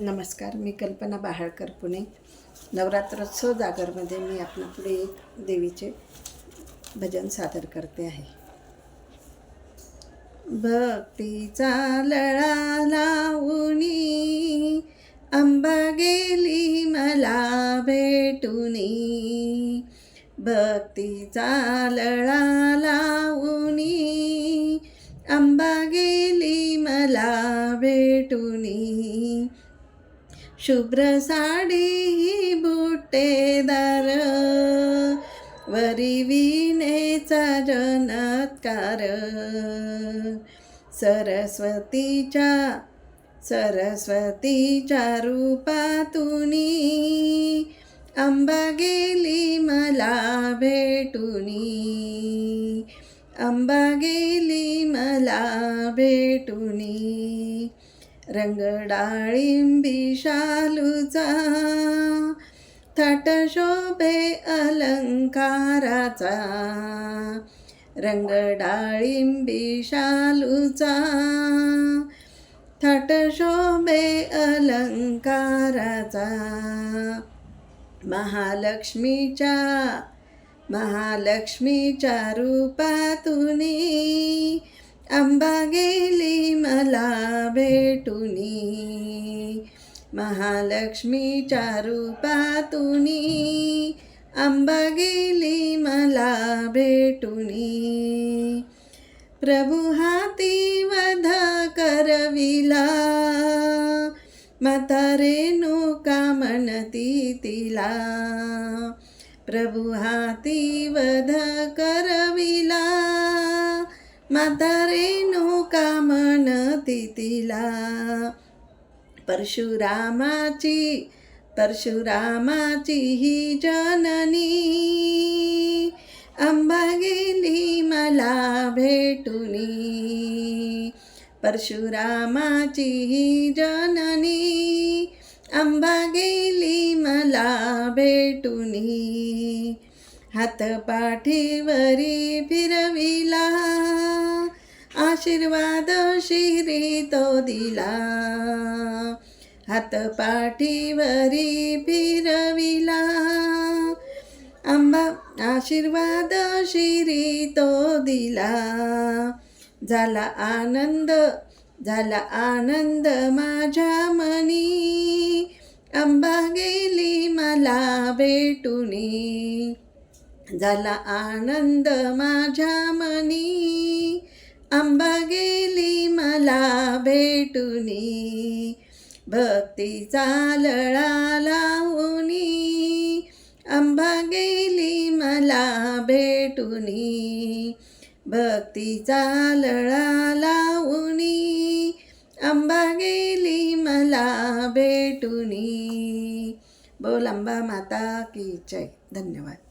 नमस्कार मी कल्पना बहाळकर पुणे. नवरात्रोत्सव जागरमध्ये मी आपल्या पुढे एक देवीचे भजन सादर करते आहे. भक्तीचा लळा लावणी अंबा गेली मला भेटुनी. भक्तीचा लळा लावणी अंबा गेली मला भेटुनी. शुभ्र साडी बुट्टेदार वरी विणेचा जनत्कार. सरस्वतीच्या सरस्वतीच्या रूपातून अंबा गेली मला भेटुनी. अंबा गेली मला भेटुनी. रंग डाळिंबी शालूचा. थाट शोभे अलंकाराचा. रंग डाळिंबी शालूचा. थाट शोभे अलंकाराचा. महालक्ष्मीच्या महालक्ष्मीच्या रूपातून अंबा गेली मला भेटुनी महालक्ष्मीच्या रूपातुनी अंबा गेली मला भेटुनी. प्रभु हाती वध करविला म्हातारे नोका म्हणती तिला. प्रभु हाती वध करविला म्हातारे नोका म्हणती तिला? परशुरामाची परशुरामाची ही जननी. अंबा गेली मला भेटुनी. परशुरामाची ही जननी. अंबा गेली मला भेटुनी. हातपाठीवरी फिरविला. आशीर्वाद शिरी तो दिला हातपाठीवरी फिरविला. आंबा आशीर्वाद शिरी तो दिला. झाला आनंद झाला आनंद माझ्या मनी. अंबा गेली मला भेटुनी. झाला आनंद माझ्या मनी अंबा गेली मला भेटुनी भक्तीचा लळा लावूनी अंबा गेली मला भेटुनी भक्तीचा लळा लावूनी अंबा गेली मला भेटुनी. बोल अंबा माता की जय. धन्यवाद.